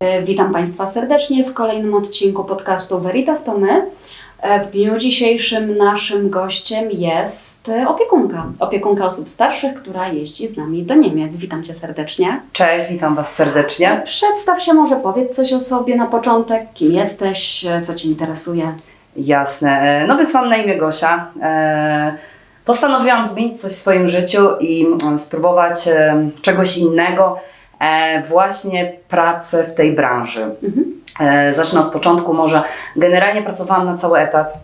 E, Witam Państwa serdecznie w kolejnym odcinku podcastu Veritas to my. E, W dniu dzisiejszym naszym gościem jest opiekunka. Opiekunka osób starszych, która jeździ z nami do Niemiec. Witam Cię serdecznie. Cześć, witam Was serdecznie. Przedstaw się może, powiedz coś o sobie na początek. Kim jesteś, e, co Cię interesuje? Jasne. No więc mam na imię Gosia. Postanowiłam zmienić coś w swoim życiu i mm, spróbować czegoś innego, właśnie pracę w tej branży. E, Zacznę od początku może. Generalnie pracowałam na cały etat,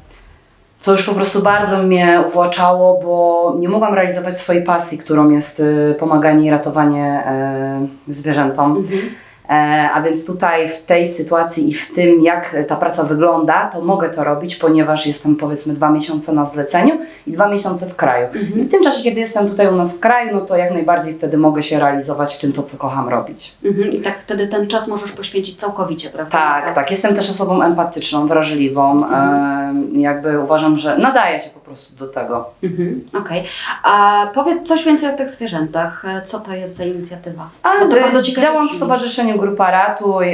co już po prostu bardzo mnie uwłaczało, bo nie mogłam realizować swojej pasji, którą jest e, pomaganie i ratowanie e, zwierzętom. Mhm. E, A więc tutaj w tej sytuacji i w tym, jak ta praca wygląda, to mogę to robić, ponieważ jestem powiedzmy dwa miesiące na zleceniu i dwa miesiące w kraju. I w tym czasie, kiedy jestem tutaj u nas w kraju, no to jak najbardziej wtedy mogę się realizować w tym, to co kocham robić. Mhm. I tak wtedy ten czas możesz poświęcić całkowicie, prawda? Tak, tak. Jestem też osobą empatyczną, wrażliwą. E, jakby uważam, że nadaje się po prostu do tego. Mhm. Okej. A powiedz coś więcej o tych zwierzętach. E, Co to jest za inicjatywa? A, to e, bardzo ciekawe działam w brzmi. Stowarzyszeniu Grupa Ratuj.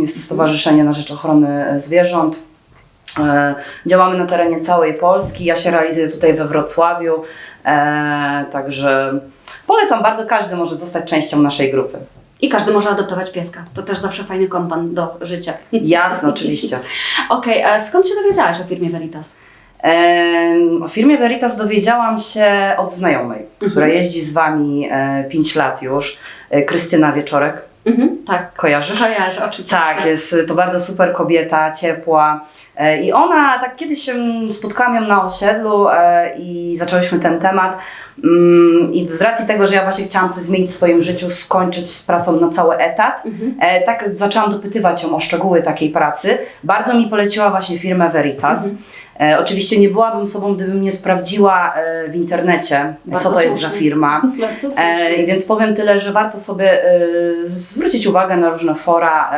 Jest to Stowarzyszenie na rzecz ochrony e, zwierząt. E, Działamy na terenie całej Polski. Ja się realizuję tutaj we Wrocławiu. E, Także polecam bardzo, każdy może zostać częścią naszej grupy. I każdy może adoptować pieska. To też zawsze fajny kompan do życia. Jasne, oczywiście. Okej, a skąd się dowiedziałaś o firmie Veritas? O firmie Veritas dowiedziałam się od znajomej, która jeździ z Wami 5 lat już. Krystyna Wieczorek. Mhm, tak. Kojarzysz? Kojarzę, oczywiście. Tak, jest to bardzo super kobieta, ciepła. E, I ona, tak kiedyś spotkałam ją na osiedlu e, i zaczęłyśmy ten temat. Mm, I z racji tego, że ja właśnie chciałam coś zmienić w swoim życiu, skończyć z pracą na cały etat, e, tak zaczęłam dopytywać ją o szczegóły takiej pracy. Bardzo mi poleciła właśnie firmę Veritas. E, oczywiście nie byłabym sobą, gdybym nie sprawdziła w internecie, Bardzo co to jest za firma. Więc powiem tyle, że warto sobie zwrócić uwagę na różne fora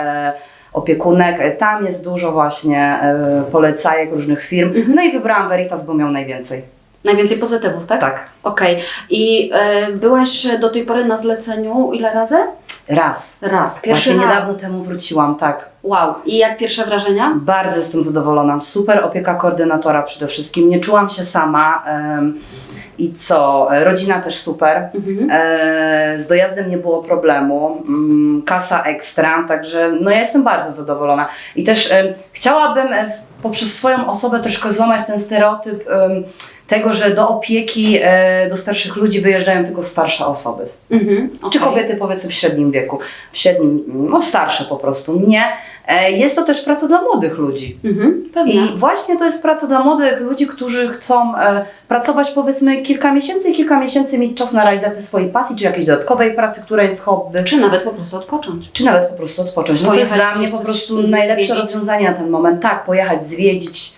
opiekunek. Tam jest dużo właśnie e, polecajek różnych firm. No i wybrałam Veritas, bo miał najwięcej. Najwięcej pozytywów, tak? Tak. Okej. I e, byłaś do tej pory na zleceniu ile razy? Raz. Raz. Pierwszy Właśnie raz. niedawno temu wróciłam, tak. Wow. I jak pierwsze wrażenia? Bardzo jestem zadowolona. Super opieka koordynatora przede wszystkim. Nie czułam się sama. em, I co? Rodzina też super. Mhm. E, z dojazdem nie było problemu. Mm, Kasa ekstra, także no ja jestem bardzo zadowolona. I też chciałabym e, poprzez swoją osobę troszkę złamać ten stereotyp tego, że do opieki e, do starszych ludzi wyjeżdżają tylko starsze osoby. Mhm. Czy okej. kobiety powiedzmy w średnim wieku, w średnim, no starsze po prostu. Nie. E, Jest to też praca dla młodych ludzi. Mhm. I właśnie to jest praca dla młodych ludzi, którzy chcą e, pracować powiedzmy kilka miesięcy i kilka miesięcy mieć czas na realizację swojej pasji, czy jakiejś dodatkowej pracy, która jest hobby, czy, Czy nawet po prostu odpocząć. czy nawet po prostu odpocząć. No to jest dla mnie po prostu najlepsze rozwiązanie na ten moment. Tak, pojechać, zwiedzić.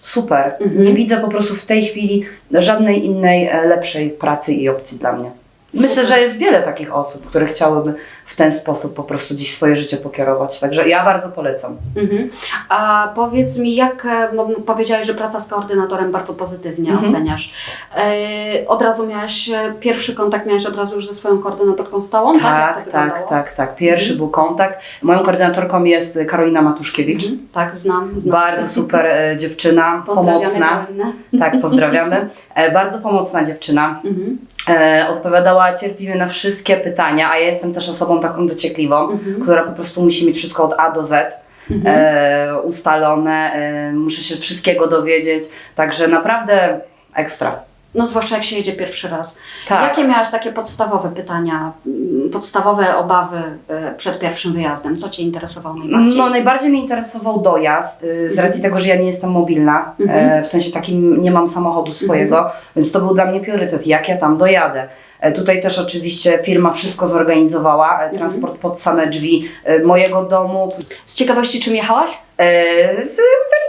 Super. Mhm. Nie widzę po prostu w tej chwili żadnej innej e, lepszej pracy i opcji dla mnie. Myślę, że jest wiele takich osób, które chciałyby w ten sposób po prostu dziś swoje życie pokierować. Także ja bardzo polecam. Mhm. A powiedz mi, jak bo powiedziałeś, że praca z koordynatorem bardzo pozytywnie Mhm. oceniasz. E, od razu miałaś pierwszy kontakt, miałaś od razu już ze swoją koordynatorką stałą? Tak, tak, wyglądało? tak, tak. Pierwszy był kontakt. Moją koordynatorką jest Karolina Matuszkiewicz. Mhm. Tak, znam. znam. Bardzo super e, dziewczyna, pomocna. Karolinę. Tak, pozdrawiamy. E, bardzo pomocna dziewczyna. Mhm. E, odpowiadała cierpliwie na wszystkie pytania, a ja jestem też osobą taką dociekliwą, Mhm. która po prostu musi mieć wszystko od A do Z. E, ustalone, e, muszę się wszystkiego dowiedzieć, także naprawdę ekstra. No zwłaszcza jak się jedzie pierwszy raz. Tak. Jakie miałaś takie podstawowe pytania, m, podstawowe obawy e, przed pierwszym wyjazdem? Co Cię interesowało najbardziej? No, najbardziej mnie interesował dojazd, y, z Mhm. racji tego, że ja nie jestem mobilna, Mhm. e, w sensie takim nie mam samochodu swojego, więc to był dla mnie priorytet, jak ja tam dojadę. E, Tutaj też oczywiście firma wszystko zorganizowała, Mhm. transport pod same drzwi mojego domu. Z ciekawości czym jechałaś? E, Z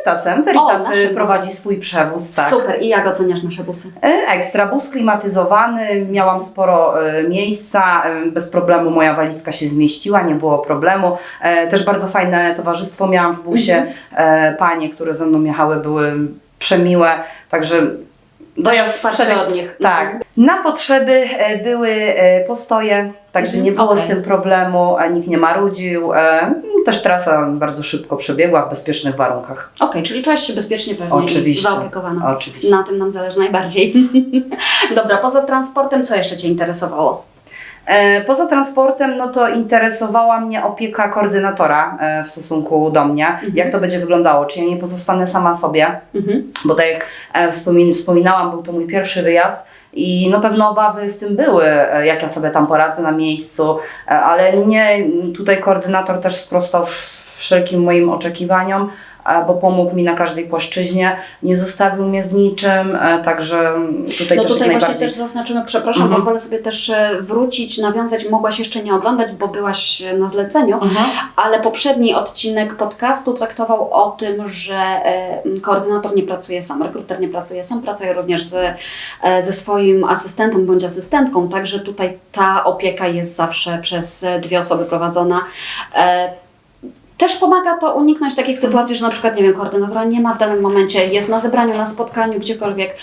Veritasem. Veritas e, busem. prowadzi swój przewóz, tak. Super. I jak oceniasz nasze busy? E, Ekstra, bus klimatyzowany, miałam sporo e, miejsca, bez problemu moja walizka się zmieściła, nie było problemu. Też bardzo fajne towarzystwo miałam w busie, e, panie, które ze mną jechały były przemiłe, także dojazd wsparcie przebiegł- od nich. Tak. Mhm. Na potrzeby e, były e, postoje, także Mhm, nie było okej. z tym problemu, nikt nie marudził. E, Też trasa bardzo szybko przebiegła w bezpiecznych warunkach. Okej, czyli czułaś się bezpiecznie pewnie Oczywiście. zaopiekowana. Oczywiście. Na tym nam zależy najbardziej. Dobra, poza transportem, co jeszcze Cię interesowało? E, Poza transportem, no to interesowała mnie opieka koordynatora e, w stosunku do mnie. Jak to będzie wyglądało? Czy ja nie pozostanę sama sobie? Mhm. Bo tak jak e, wspomin- wspominałam, był to mój pierwszy wyjazd i no pewne obawy z tym były, e, jak ja sobie tam poradzę na miejscu, e, ale nie, tutaj koordynator też sprostał wszelkim moim oczekiwaniom, e, bo pomógł mi na każdej płaszczyźnie, nie zostawił mnie z niczym, także tutaj No też tutaj właśnie też zaznaczymy, przepraszam, Mhm. pozwolę sobie też wrócić, nawiązać, mogłaś jeszcze nie oglądać, bo byłaś na zleceniu, Mhm. ale poprzedni odcinek podcastu traktował o tym, że koordynator nie pracuje sam, rekruter nie pracuje sam, pracuje również z, ze swoim asystentem bądź asystentką, także tutaj ta opieka jest zawsze przez e, dwie osoby prowadzona. E, też pomaga to uniknąć takich sytuacji, że na przykład, nie wiem, koordynatora nie ma w danym momencie, jest na zebraniu, na spotkaniu, gdziekolwiek,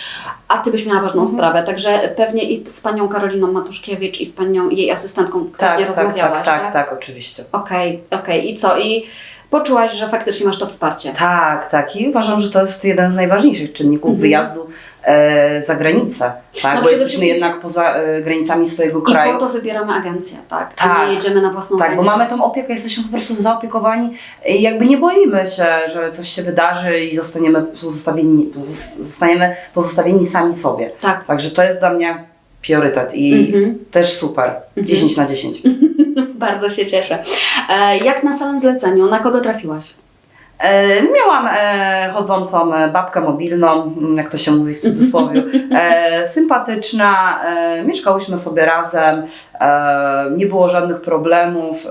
a ty byś miała ważną Mhm. sprawę. Także pewnie i z panią Karoliną Matuszkiewicz i z panią jej asystentką Tak, pewnie tak, rozmawiałaś, tak, tak, tak, oczywiście. Okej, okej. I co? I poczułaś, że faktycznie masz to wsparcie. Tak, tak. I uważam, że to jest jeden z najważniejszych czynników Mhm. wyjazdu e, za granicę. Tak? No Bo jesteśmy wszystkim- jednak poza e, granicami swojego I kraju. po to wybieramy agencję, tak? A Tak. nie jedziemy na własną Tak, bo mamy tą opiekę, jesteśmy po prostu zaopiekowani i jakby nie boimy się, że coś się wydarzy i zostaniemy pozostawieni, pozos- zostaniemy pozostawieni sami sobie. Tak. Także to jest dla mnie priorytet i Mhm. też super. 10 na 10. Bardzo się cieszę. E, jak na samym zleceniu, na kogo trafiłaś? E, miałam e, chodzącą e, babkę mobilną, m, jak to się mówi w cudzysłowie, sympatyczna, mieszkałyśmy sobie razem, nie było żadnych problemów.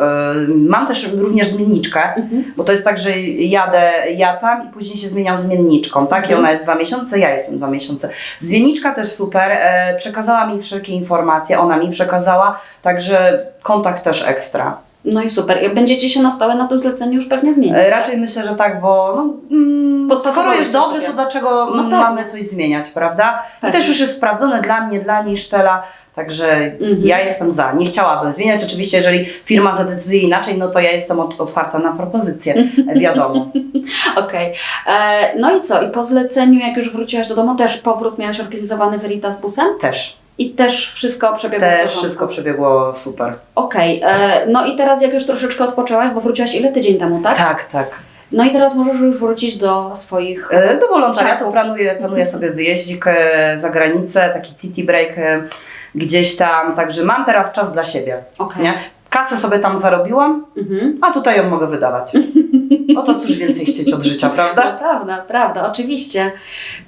Mam też również zmienniczkę, Mhm. bo to jest tak, że jadę ja tam i później się zmieniam zmienniczką, tak? I Mhm. ona jest dwa miesiące, ja jestem dwa miesiące. Zmienniczka też super, przekazała mi wszelkie informacje, ona mi przekazała, także kontakt też ekstra. No i super. Będziecie się na stałe na tym zleceniu już pewnie zmienić. E, tak? Raczej myślę, że tak, bo no, mm, skoro jest dobrze, sobie. to dlaczego No pewnie. mamy coś zmieniać, prawda? I Pewnie. też już jest sprawdzone dla mnie, dla niej Sztela, także Mhm. ja jestem za. Nie chciałabym zmieniać. Oczywiście, jeżeli firma zadecyduje inaczej, no to ja jestem ot- otwarta na propozycje, e, wiadomo. Okej. E, No i co? I po zleceniu, jak już wróciłaś do domu, też powrót miałaś organizowany Veritas busem? Też. I też wszystko przebiegło Też wszystko przebiegło super. Okej. e, No i teraz jak już troszeczkę odpoczęłaś, bo wróciłaś ile tydzień temu, tak? Tak, tak. No i teraz możesz już wrócić do swoich... E, Do wolontariatu planuję, planuję sobie wyjeździk e, za granicę, taki city break e, gdzieś tam, także mam teraz czas dla siebie. Okej. Nie? Kasę sobie tam zarobiłam, Mhm. a tutaj ją mogę wydawać. No to cóż więcej chcieć od życia, No prawda? prawda, prawda, oczywiście.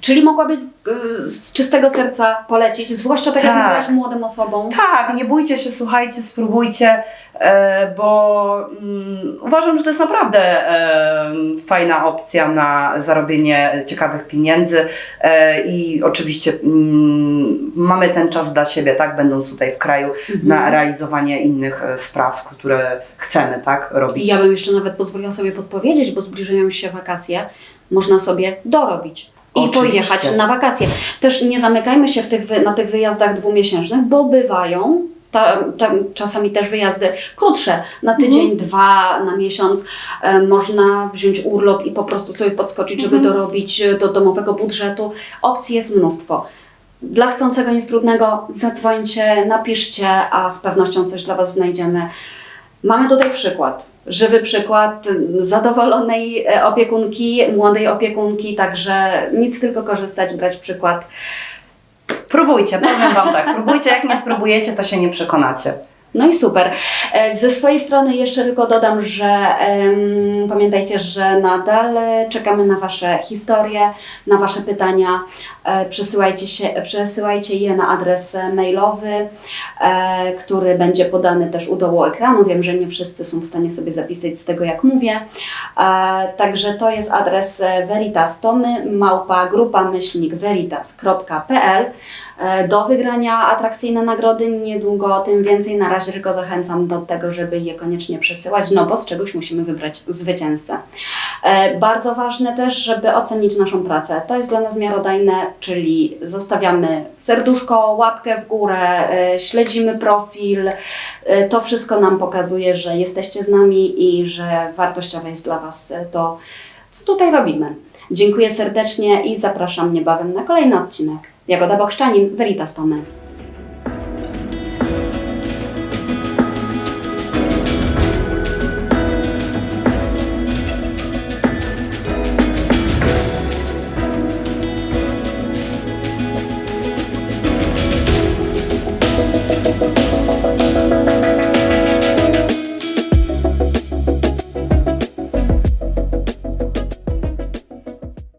Czyli mogłabyś z, y, z czystego serca polecić, zwłaszcza tak, jak Tak. mówiłaś młodym osobom. Tak, nie bójcie się, słuchajcie, spróbujcie, e, bo mm, uważam, że to jest naprawdę e, fajna opcja na zarobienie ciekawych pieniędzy e, i oczywiście mm, mamy ten czas dla siebie, tak, będąc tutaj w kraju, Mhm. na realizowanie innych spraw, które chcemy, tak, I robić. ja bym jeszcze nawet pozwoliła sobie podpowiedzieć, bo zbliżają się wakacje, można sobie dorobić. I Oczywiście. pojechać na wakacje. Też nie zamykajmy się tych, na tych wyjazdach dwumiesięcznych, bo bywają ta, ta, czasami też wyjazdy krótsze, na tydzień, dwa, na miesiąc. E, można wziąć urlop i po prostu sobie podskoczyć, żeby Mhm. dorobić e, do domowego budżetu. Opcji jest mnóstwo. Dla chcącego nic trudnego, zadzwońcie, napiszcie, a z pewnością coś dla Was znajdziemy. Mamy tutaj przykład, żywy przykład zadowolonej e, opiekunki, młodej opiekunki, także nic tylko korzystać, brać przykład. Próbujcie, powiem Wam tak, próbujcie, jak nie spróbujecie, to się nie przekonacie. No i super. E, Ze swojej strony jeszcze tylko dodam, że em, pamiętajcie, że nadal czekamy na Wasze historie, na Wasze pytania. E, przesyłajcie, się, przesyłajcie je na adres mailowy, e, który będzie podany też u dołu ekranu. Wiem, że nie wszyscy są w stanie sobie zapisać z tego, jak mówię. E, także to jest adres e, Veritas Tomy, małpa grupa myślnik veritas.pl. Do wygrania atrakcyjne nagrody niedługo, tym więcej. Na razie tylko zachęcam do tego, żeby je koniecznie przesyłać, no bo z czegoś musimy wybrać zwycięzcę. Bardzo ważne też, żeby ocenić naszą pracę. To jest dla nas miarodajne, czyli zostawiamy serduszko, łapkę w górę, e, śledzimy profil. E, To wszystko nam pokazuje, że jesteście z nami i że wartościowe jest dla Was to, co tutaj robimy. Dziękuję serdecznie i zapraszam niebawem na kolejny odcinek. Jagoda Bokszczanin, Veritas to